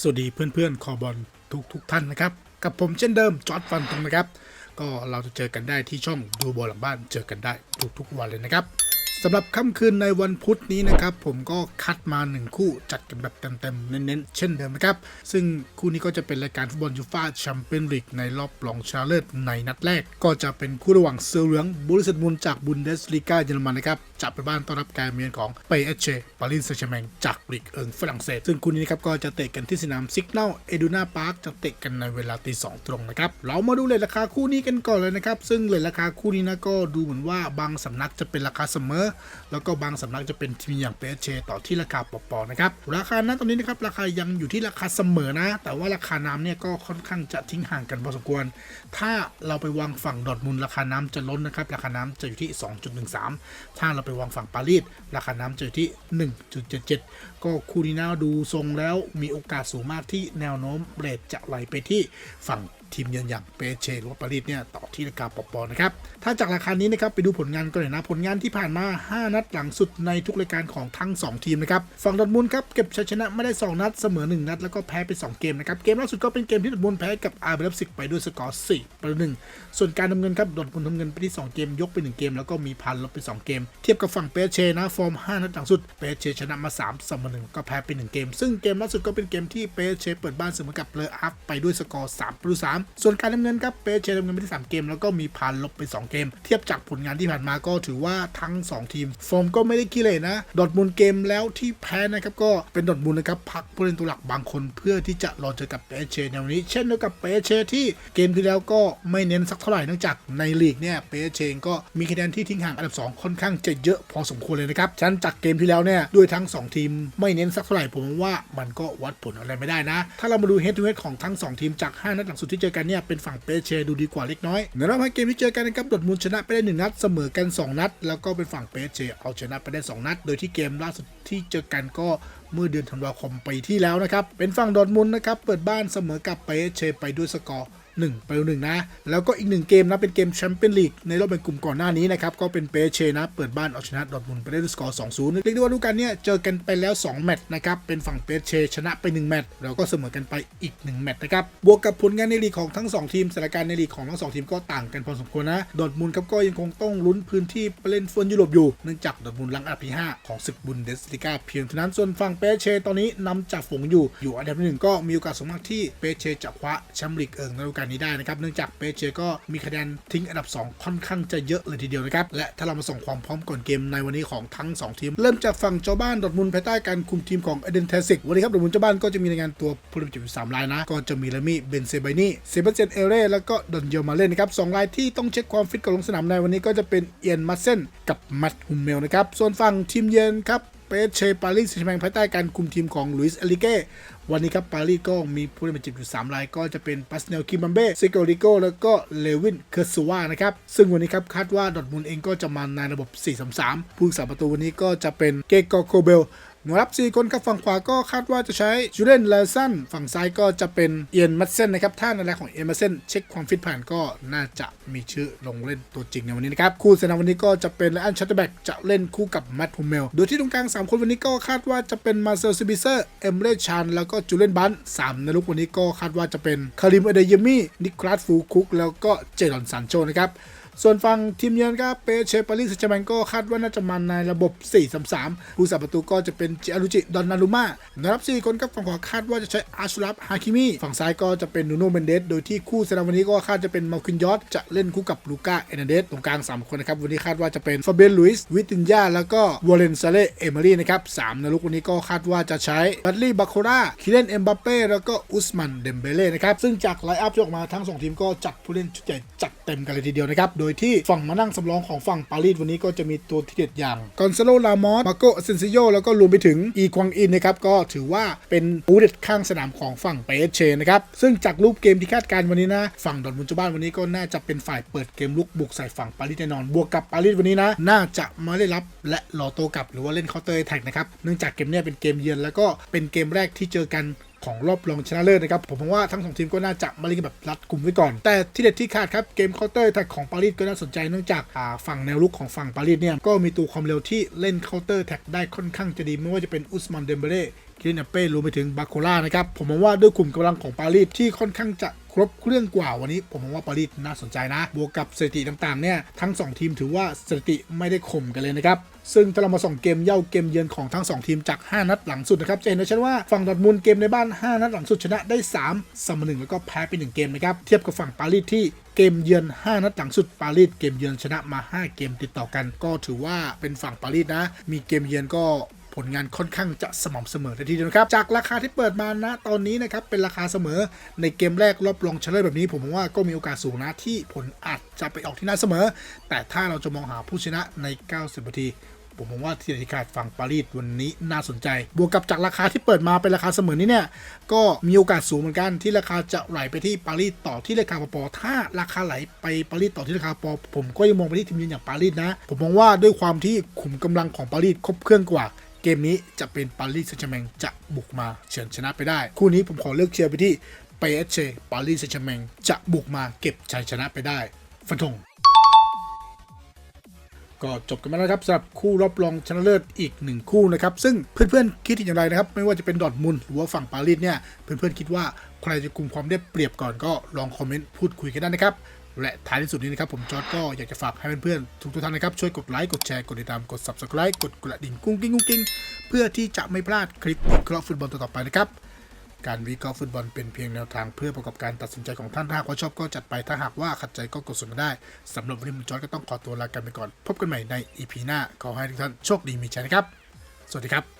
สวัสดีเพื่อนๆคอบอลทุกทุกๆท่านนะครับ กับผมเช่นเดิมจอร์ดฟันตรงนะครับ ก็เราจะเจอกันได้ที่ช่องดูบอลหลังบ้านเจอกันได้ทุกๆวันเลยนะครับ สำหรับค่ำคืนในวันพุธนี้นะครับ ผมก็คัดมาหนึ่งคู่จัดกันแบบเต็มๆ เน้นๆ เช่นเดิมนะครับ ซึ่งคู่นี้ก็จะเป็นรายการฟุตบอลยูฟ่าแชมเปี้ยนลีกในรอบรองชนะเลิศในนัดแรก ก็จะเป็นคู่ระหว่างเซอร์เหลืองบุริสมุนจากบุนเดสลีกาเยอรมันนะครับจะไปบ้านต้อนรับการเมียนของเปเอเชปารีสแซงต์แชร์แมงจากลีกเอิงฝรั่งเศส ซึ่งคู่นี้นะครับก็จะเตะกันที่สนามซิกเนลเอดูนาพาร์คจะเตะกันในเวลาตีสองตรงนะครับเรามาดูเลทราคาคู่นี้กันก่อนเลยนะครับซึ่งเลทราคาคู่นี้นะก็ดูเหมือนว่าบางสำนักจะเป็นราคาเสมอแล้วก็บางสำนักจะเป็นทีมอย่างเปเชต่อที่ราคาปอๆนะครับ ราคาณตอนนี้นะครับราคายังอยู่ที่ราคาเสมอนะ แต่ว่าราคาน้ำเนี่ยก็ค่อนข้างจะทิ้งห่างกันพอสมควร ถ้าเราไปวางฝั่งดอทมุนด์ราคาน้ำจะล้นนะครับ ราคาน้ำจะอยู่ที่ 2.13 ถ้าเราไปวางฝั่งปารีสราคาน้ำจะอยู่ที่ 1.77 ก็คู่นี้นะดูทรงแล้วมีโอกาสสูงมากที่แนวโน้มเรทจะไหลไปที่ฝั่งทีมเยือนอย่างเปเชหรือว่าปารีสเนี่ยต่อที่ราคาปอๆนะครับ ถ้าจากราคานี้นะครับไปดูผลงานกันเลยนะ ผลงานที่ผ่านมา 5 นัดหลังสุดในทุกรายการของทั้ง 2 ทีมนะครับ ฝั่งดอทมุนครับเก็บชัยชนะไม่ได้ 2 นัดเสมอ 1 นัด แล้วก็แพ้ไป 2 เกมนะครับ เกมล่าสุดก็เป็นเกมที่ดอทมุนแพ้กับอาร์เบลซิกไปด้วยสกอร์4ประตู1ส่วนการดำเนินครับดอทมุนด์ทำเงินไปที่ 2 เกมยกไป 1 เกม แล้วก็มีพันลบไป 2 เกม เทียบกับฝั่งเปเชนะฟอร์ม 5 นัดหลังสุดเปเชชนะมา3เสมอ1ก็แพ้ไป1เกม ซึ่งเกมล่าสุดก็เป็นเกมที่เปเชเปิดบ้านเสมอกับเลออัพไปด้วยสกอร์3ประตู3ส่วนการดำเนินครับเปเชดำเนินไปที่3เกม แล้วก็มีพันลบไป 2 เกม เทียบจากผลงานที่ผ่านมาก็ถือว่าทั้ง 2 ทีมฟอร์มก็ไม่ได้ขี้เหร่นะดอทมุนด์เกมแล้วที่แพ้นะครับก็เป็นดอทมุนด์นะครับพักผู้เล่นตัวหลักบางคนเพื่อที่จะรอเจอกับเปเชในวันนี้ เช่นเดียวกับเปเชที่เกมที่แล้วก็ไม่เน้นสักเท่าไหร่เนื่องจากในลีกเนี่ยเปเชก็มีคะแนนที่ทิ้งห่างอันดับ 2 ค่อนข้างจะเยอะพอสมควรเลยนะครับฉะนันจากเกมที่แล้วเนี่ยด้วยทั้ง 2 ทีมไม่เน้นสักเท่าไหร่ผมว่ามันก็วัดผลอะไรไม่ได้นะ ถ้าเรามาดูเฮดทูเฮดของทั้ง 2 ทีมจาก 5 นัดหลังสุดที่เจอกันเนี่ยเป็นฝั่งเปเชดูดีกว่าเล็กน้อยในรอบห้าเกมที่เจอกันนะครับดอทมุนชนะไปได้ 1 นัดเสมอกัน 2 นัด แล้วก็เป็นฝั่งเปเชเอาชนะไปได้ 2 นัด โดยที่เกมล่าสุดที่เจอกันก็เมื่อเดือนธันวาคมปีที่แล้วนะครับเป็นฝั่งดอทมุนนะครับเปิดบ้านเสมอกับเปเชไปด้วยสกอร์ 1ไปหนึ่งนะ แล้วก็อีกหนึ่งเกมนะ เป็นเกมแชมเปี้ยนลีกในรอบแบ่งกลุ่มก่อนหน้านี้นะครับ ก็เป็นเปเชนะ เปิดบ้านเอาชนะดอทมุนไปได้ด้วยสกอร์2-0 เรียกได้ว่าลูกกันเนี่ยเจอกันไปแล้ว 2 แมตช์นะครับ เป็นฝั่งเปเชชนะไป 1 แมตช์แล้วก็เสมอกันไปอีก 1 แมตช์นะครับ บวกกับผลงานในลีกของทั้ง 2 ทีมสถานการณ์ในลีกของทั้ง 2 ทีมก็ต่างกันพอสมควรนะดอทมุนครับก็ยังคงต้องลุ้นพื้นที่ไปเล่นฟุตยุโรปอยู่เนื่องจากดอทมุนลังอันดับที่5ของศึกบุนเดสลิก้าเพียงเท่านั้นส่วนฝั่งเปเชตอนนี้นำจากฝูงอยู่อยู่อันดับที่หนึ่งก็มีโอกาสสูงมากที่เปเชจะคว้าแชมป์ลีกเอิงในฤดูกาลนี้ได้นะครับเนื่องจากเปเชก็มีคะแนนทิ้งอันดับ 2 ค่อนข้างจะเยอะเลยทีเดียวนะครับและถ้าเรามาส่งความพร้อมก่อนเกมในวันนี้ของทั้ง 2 ทีม เริ่มจากฝั่งเจ้าบ้านดอทมุนภายใต้การคุมทีมของเอเดนเทสิกวันนี้ครับดอทมุนเจ้าบ้านก็จะมีรายงานตัวผู้เล่นจำอยู่สามรายนะก็จะมีลามี่เบนเซบานี่เซบาสเตียนเอเร่แล้วก็ดอนเยลมาเล่นนะครับสองรายที่ต้องเช็คความฟิตก่อนลงสนามในวันนี้ก็จะเป็นเอียนมัสเซนกับมตต์ฮุมเมลนะครับส่วนฝั่งทีมเยือนครับ เปเชปารีสแชร์แมงภายใต้การคุมทีมของลุยส์เอลิเก้ วันนี้ครับปารีสก็มีผู้เล่นบาดเจ็บอยู่3ราย ก็จะเป็นปัสเนลคิมบัมเบ้ซิโกริโกแล้วก็เลวินเคอร์ซัวนะครับ ซึ่งวันนี้ครับคาดว่าดอทมุนเองก็จะมาในระบบ 4-3-3 ผู้สาประตูวันนี้ก็จะเป็นเกโกโคเบล หน่วยรับ 4 คนครับฝั่งขวาก็คาดว่าจะใช้จูเลนเลสันฝั่งซ้ายก็จะเป็นเอียนมัตเซนนะครับถ้าในรายของเอียนมัตเซนเช็คความฟิตผ่านก็น่าจะมีชื่อลงเล่นตัวจริงในวันนี้นะครับคู่เซนาวันนี้ก็จะเป็นไลอันชัตเตอร์แบ็กจะเล่นคู่กับแมตต์ฮูเมลโดยที่ตรงกลาง 3 คนวันนี้ก็คาดว่าจะเป็นมาเซลซิบิเซอร์เอมเรชานแล้วก็จูเลนบันสามในลุกวันนี้ก็คาดว่าจะเป็นคาริมอเดยมี่นิคลัสฟูคุกแล้วก็เจดอนซันโชนะครับ ส่วนฝั่งทีมเยือนครับเปเชปารีสแซชร์แมงก็คาดว่าน่าจะมาในระบบ 4-3-3ผู้สับประตูก็จะเป็นเจอารุจิดอนนารุมานะครับ4คนครับฝั่งขวาคาดว่าจะใช้อาชุรับฮาคิมิฝั่งซ้ายก็จะเป็นนูโนเมนเดสโดยที่คู่เซนามวันนี้ก็คาดจะเป็นมาคินยอสจะเล่นคู่กับลูก้าเอเนเดสตรงกลาง 3 คนนะครับวันนี้คาดว่าจะเป็นฟาเบนลุยส์วิตินยาแล้วก็วอลเลนซาเลเอมิลี่นะครับสามนลูกวันนี้ก็คาดว่าจะใช้บัตลี่บาโคราคิเลนเอ็มบัปเป้แล้วก็อุสมันเดมเบเล่นะครับซึ่งจากไลน์อัพที่ออกมาทั้งสองทีมก็จัดผู้เล่นชุดใหญ่จัดเต็มกันเลยทีเดียวนะครับโดยยที่ฝั่งมานั่งสำรองของฝั่งปารีสวันนี้ก็จะมีตัวที่เด็ดอย่างกอนซาโลลามอสมาโกเซนซิโยแล้วก็รวมไปถึงอีควางอินนะครับก็ถือว่าเป็นผู้เด็ดข้างสนามของฝั่งเปเชนะครับซึ่งจากรูปเกมที่คาดการณ์วันนี้นะ ฝั่งดอทมุนเจ้าบ้านวันนี้ก็น่าจะเป็นฝ่ายเปิดเกมลุกบุกใส่ฝั่งปารีสแน่นอน บวกกับปารีสวันนี้นะ น่าจะมาได้รับและรอโตกลับหรือว่าเล่นเคาน์เตอร์แท็กนะครับเนื่องจากเกมนี้เป็นเกมเยือนแล้วก็เป็นเกมแรกที่เจอกัน ของรอบรองชนะเลิศนะครับผมมองว่าทั้งสองทีมก็น่าจะมาเล่นแบบรัดกลุ่มไว้ก่อน แต่ที่เด็ดที่ขาดครับเกมเคาน์เตอร์แท็กของปารีสก็น่าสนใจเนื่องจากฝั่งแนวรุกของฝั่งปารีสเนี่ยก็มีตัวความเร็วที่เล่นเคาน์เตอร์แท็กได้ค่อนข้างจะดีไม่ว่าจะเป็นอุสมานเดมเบเล่ คิรินเป้รวมไปถึงบาโคล่านะครับผมมองว่าด้วยกลุ่มกำลังของปารีสที่ค่อนข้างจะครบเครื่องกว่าวันนี้ ผมมองว่าปารีสน่าสนใจนะ บวกกับสถิติต่างๆเนี่ยทั้ง 2 ทีมถือว่าสถิติไม่ได้ข่มกันเลยนะครับซึ่งถ้าเรามาส่องเกมเย่าเกมเยือนของทั้ง 2 ทีมจาก 5 นัดหลังสุดนะครับจะเห็นได้ชัดว่าฝั่งดอทมุนเกมในบ้าน 5 นัดหลังสุดชนะได้3เสมอ1แล้วก็แพ้ไป1เกมนะครับเทียบกับฝั่งปารีสที่เกมเยือน 5 นัดหลังสุดปารีสเกมเยือนชนะมา 5 เกมติดต่อกัน ก็ถือว่าเป็นฝั่งปารีสนะ มีเกมเยือนก็ ผลงานค่อนข้างจะสม่ำเสมอเลยทีเดียวนะครับจากราคาที่เปิดมานะตอนนี้นะครับเป็นราคาเสมอในเกมแรกรอบรองชนะเลิศแบบนี้ ผมมองว่าก็มีโอกาสสูงนะที่ผลอาจจะไปออกที่น่าเสมอ แต่ถ้าเราจะมองหาผู้ชนะใน 90นาทีผมมองว่าที่เด็ดขาดฝั่งปารีสวันนี้น่าสนใจ บวกกับจากราคาที่เปิดมาเป็นราคาเสมอนี้เนี่ย ก็มีโอกาสสูงเหมือนกันที่ราคาจะไหลไปที่ปารีสต่อที่ราคาปอถ้าราคาไหลไปปารีสต่อที่ราคาปอผมก็ยังมองไปที่ทีมยืนอย่างปารีสนะ ผมมองว่าด้วยความที่ขุมกำลังของปารีสครบเครื่องกว่า เกมนี้จะเป็นปารีสแซงต์แชร์แมงจะบุกมาเฉือนชนะไปได้ คู่นี้ผมขอเลือกเชียร์ไปที่เปเชปารีสแซงต์แชร์แมงจะบุกมาเก็บชัยชนะไปได้ฟันธงก็จบกันมาแล้วครับสำหรับคู่รอบรองชนะเลิศอีกหนึ่งคู่นะครับ ซึ่งเพื่อนๆคิดอย่างไรนะครับ ไม่ว่าจะเป็นดอทมุนหรือว่าฝั่งปารีสเนี่ย เพื่อนๆคิดว่าใครจะกลุ่มความได้เปรียบก่อนก็ลองคอมเมนต์พูดคุยกันได้นะครับ และท้ายที่สุดนี้นะครับผมจอร์ดก็อยากจะฝากให้เพื่อนๆทุกท่านนะครับ ช่วยกดไลค์ กดแชร์ กดติดตาม กด subscribe กดกระดิ่งกุ้งกิ้งกุ้งกิ้งเพื่อที่จะไม่พลาดคลิปวิเคราะห์ฟุตบอลต่อๆไปนะครับ การวิเคราะห์ฟุตบอลเป็นเพียงแนวทางเพื่อประกอบการตัดสินใจของท่านถ้าหากว่าชอบก็จัดไปถ้าหากว่าขัดใจก็กดสุ่มได้สำหรับวันนี้ผมจอร์ดก็ต้องขอตัวลากันไปก่อน พบกันใหม่ใน EP หน้าขอให้ทุกท่านโชคดีมีชัยนะครับ สวัสดีครับ